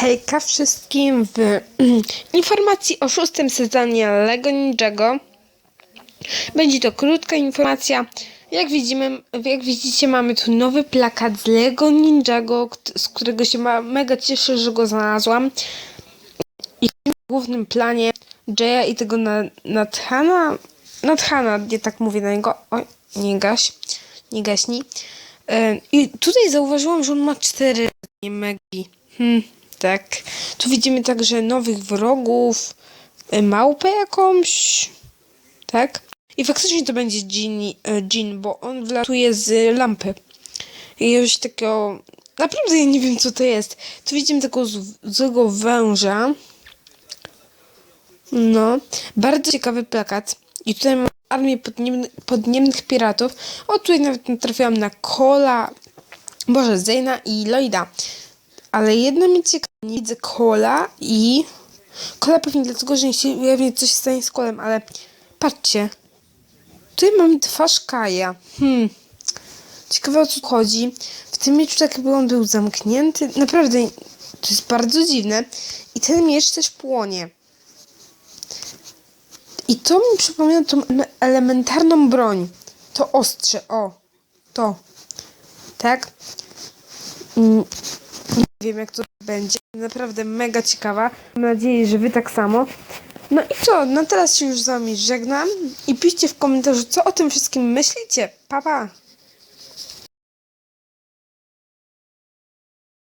Hejka wszystkim w informacji o szóstym sezonie Lego Ninjago. Będzie to krótka informacja. Jak widzimy, jak widzicie, mamy tu nowy plakat z Lego Ninjago, z którego się mega cieszę, że go znalazłam. I w głównym planie Jaya i tego na, Nathana, Nathana, nie tak mówię na niego, oj, nie gaś, nie gaśni. E, I tutaj zauważyłam, że on ma cztery Megi. Hmm, tak. Tu widzimy także nowych wrogów, e, małpę jakąś, tak? I faktycznie to będzie Jean, Jean bo on wlatuje z lampy. I już takiego... Naprawdę ja nie wiem, co to jest. Tu widzimy takiego złego węża. No, bardzo ciekawy plakat. I tutaj mamy armię podniemny, podniemnych piratów. O, tutaj nawet natrafiłam na Kola, Boże, Zeyna i Lloyda. Ale jedno mnie ciekawi, nie widzę Kola i... Kola pewnie dlatego, że nie się ujawni, co się stanie z Kolem, ale patrzcie. Tutaj mamy twarz Kaja. Hmm. Ciekawe o co chodzi. W tym mieczu tak jakby on był zamknięty. Naprawdę, to jest bardzo dziwne. I ten miecz też płonie. I to mi przypomina tą ele- elementarną broń. To ostrze, o. To. Tak? Wiem, jak to będzie. Naprawdę mega ciekawa. Mam nadzieję, że wy tak samo. No i co? No teraz się już z wami żegnam. I piszcie w komentarzu, co o tym wszystkim myślicie. Pa, pa!